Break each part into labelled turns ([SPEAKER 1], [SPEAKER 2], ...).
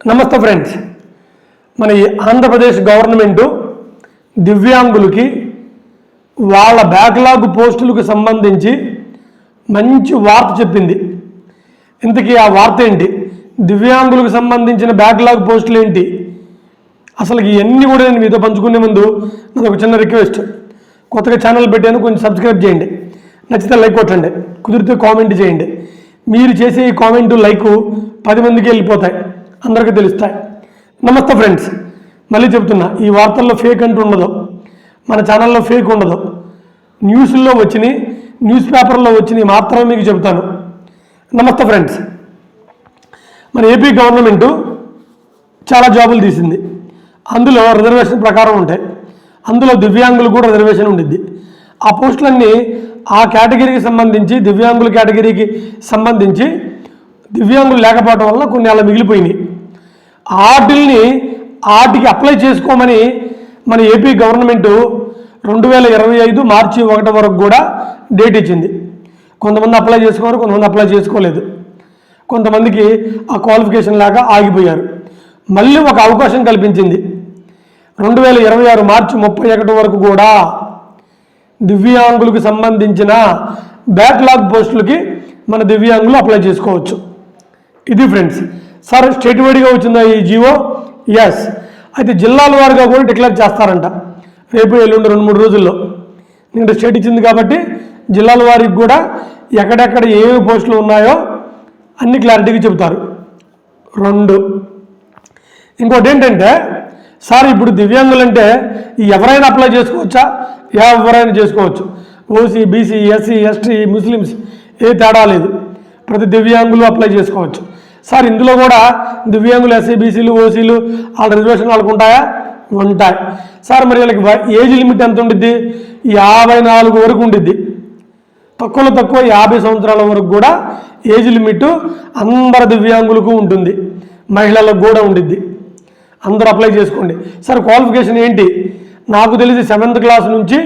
[SPEAKER 1] నమస్తే ఫ్రెండ్స్. మన ఈ ఆంధ్రప్రదేశ్ గవర్నమెంటు దివ్యాంగులకి వాళ్ళ బ్యాక్లాగ్ పోస్టులకు సంబంధించి మంచి వార్త చెప్పింది. ఇంతకీ ఆ వార్త ఏంటి? దివ్యాంగులకు సంబంధించిన బ్యాక్లాగ్ పోస్టులు ఏంటి? అసలు ఇవన్నీ కూడా నేను మీతో పంచుకునే ముందు నాకు ఒక చిన్న రిక్వెస్ట్ కొత్తగా ఛానల్ పెట్టాను కొంచెం సబ్స్క్రైబ్ చేయండి. నచ్చితే లైక్ కొట్టండి. కుదిరితే కామెంట్ చేయండి. మీరు చేసే ఈ కామెంటు లైక్ పది మందికి వెళ్ళిపోతాయి. అందరికీ తెలుస్తాయి. నమస్తే ఫ్రెండ్స్. మళ్ళీ చెప్తున్నా ఈ వార్తల్లో ఫేక్ అంటూ ఉండదు. మన ఛానల్లో ఫేక్ ఉండదు. న్యూస్లో వచ్చినాయి న్యూస్ పేపర్లో వచ్చినాయి మాత్రమే మీకు చెబుతాను. నమస్తే ఫ్రెండ్స్. మన ఏపీ గవర్నమెంటు చాలా జాబులు తీసింది. అందులో రిజర్వేషన్ ప్రకారం ఉంటాయి అందులో దివ్యాంగులు కూడా రిజర్వేషన్ ఉండిద్ది. ఆ పోస్టులన్నీ ఆ కేటగిరీకి సంబంధించి దివ్యాంగుల కేటగిరీకి సంబంధించి దివ్యాంగులు లేకపోవడం వల్ల కొన్ని అలా మిగిలిపోయినాయి. వాటిల్ని ఆటికి అప్లై చేసుకోమని మన ఏపీ గవర్నమెంటు రెండు వేల ఇరవై ఐదు మార్చి ఒకటి వరకు కూడా డేట్ ఇచ్చింది. కొంతమంది అప్లై చేసుకోరు కొంతమంది అప్లై చేసుకోలేదు. కొంతమందికి ఆ క్వాలిఫికేషన్ లాగా ఆగిపోయారు. మళ్ళీ ఒక అవకాశం కల్పించింది. రెండు వేల ఇరవై ఆరు మార్చి ముప్పై ఒకటి వరకు కూడా దివ్యాంగులకు సంబంధించిన బ్యాక్లాగ్ పోస్టులకి మన దివ్యాంగులు అప్లై చేసుకోవచ్చు. ఇది ఫ్రెండ్స్. సార్ స్టేట్ వైడ్గా వచ్చిందా ఈ జీవో? ఎస్ అయితే జిల్లాల వారుగా కూడా డిక్లేర్ చేస్తారంట. రేపు ఎల్లుండి రెండు మూడు రోజుల్లో. నిన్న స్టేట్ ఇచ్చింది కాబట్టి జిల్లాల వారికి కూడా ఎక్కడెక్కడ ఏమేమి పోస్టులు ఉన్నాయో అన్ని క్లారిటీగా చెబుతారు. రెండు. ఇంకోటి ఏంటంటే సార్ ఇప్పుడు దివ్యాంగులంటే ఎవరైనా అప్లై చేసుకోవచ్చా? ఎవరైనా చేసుకోవచ్చు. OC BC SC ST Muslims ఏ తేడా లేదు. ప్రతి దివ్యాంగులు అప్లై చేసుకోవచ్చు. సార్ ఇందులో కూడా దివ్యాంగులు ఎస్సీ బీసీలు ఓసీలు వాళ్ళ రిజర్వేషన్ వాళ్ళకు ఉంటాయా? ఉంటాయి. సార్ మరి వీళ్ళకి ఏజ్ లిమిట్ ఎంత ఉండిద్ది? యాభై నాలుగు వరకు ఉండిద్ది. తక్కువలో తక్కువ యాభై సంవత్సరాల వరకు కూడా ఏజ్ లిమిట్ అందరు దివ్యాంగులకు ఉంటుంది. మహిళలకు కూడా ఉండిద్ది. అందరూ అప్లై చేసుకోండి. సార్ క్వాలిఫికేషన్ ఏంటి? నాకు తెలిసి సెవెంత్ క్లాస్ నుంచి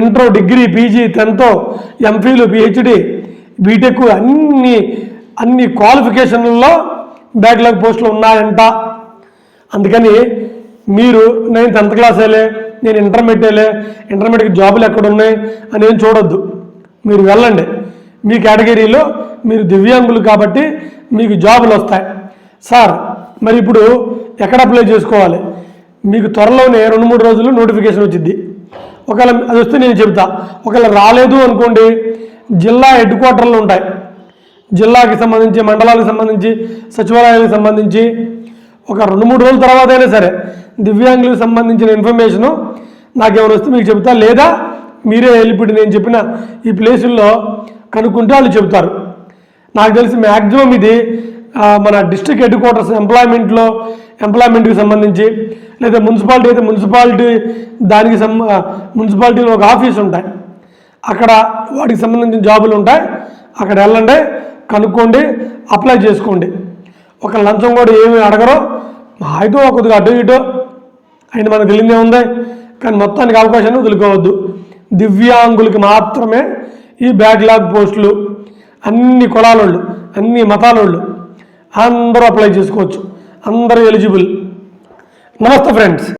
[SPEAKER 1] inter degree PG tenth MPhil PhD BTech అన్ని అన్ని క్వాలిఫికేషన్లలో బ్యాక్లాగ్ పోస్టులు ఉన్నాయంట. అందుకని మీరు నేను టెన్త్ క్లాస్ వెళ్ళే నేను ఇంటర్మీడియట్లే ఇంటర్మీడియట్ జాబులు ఎక్కడ ఉన్నాయి అని ఏం చూడొద్దు. మీరు వెళ్ళండి. మీ కేటగిరీలో మీరు దివ్యాంగులు కాబట్టి మీకు జాబులు వస్తాయి. సార్ మరి ఇప్పుడు ఎక్కడ అప్లై చేసుకోవాలి? మీకు త్వరలోనే రెండు మూడు రోజులు నోటిఫికేషన్ వచ్చింది ఒకవేళ అది వస్తే నేను చెప్తా. ఒకవేళ రాలేదు అనుకోండి జిల్లా హెడ్ క్వార్టర్లు ఉంటాయి. జిల్లాకి సంబంధించి మండలాలకు సంబంధించి సచివాలయాలకు సంబంధించి ఒక రెండు మూడు రోజుల తర్వాత అయినా సరే దివ్యాంగులకు సంబంధించిన ఇన్ఫర్మేషను నాకేమైనా వస్తే మీకు చెబుతా లేదా మీరే వెళ్ళిపోయి నేను చెప్పిన ఈ ప్లేసుల్లో కనుక్కుంటే వాళ్ళు చెబుతారు. నాకు తెలిసి మ్యాక్సిమం ఇది మన డిస్ట్రిక్ట్ హెడ్ క్వార్టర్స్ ఎంప్లాయ్మెంట్లో ఎంప్లాయ్మెంట్కి సంబంధించి లేదా మున్సిపాలిటీ అయితే మున్సిపాలిటీ దానికి సం మున్సిపాలిటీలో ఒక ఆఫీస్ ఉంటాయి అక్కడ వాటికి సంబంధించిన జాబులు ఉంటాయి అక్కడ వెళ్ళండి. కనుక్కోండి అప్లై చేసుకోండి. ఒక లంచం కూడా ఏమి అడగరు. అయితే కొద్దిగా అటు ఇటు. అయిన మనకు తెలియదే ఉంది కానీ మొత్తానికి అవకాశాన్ని వదులుకోవద్దు. దివ్యాంగులకి మాత్రమే ఈ బ్యాక్లాగ్ పోస్టులు అన్ని కులాలోళ్ళు అన్ని మతాలోళ్ళు అందరూ అప్లై చేసుకోవచ్చు. అందరూ ఎలిజిబుల్ నమస్తే ఫ్రెండ్స్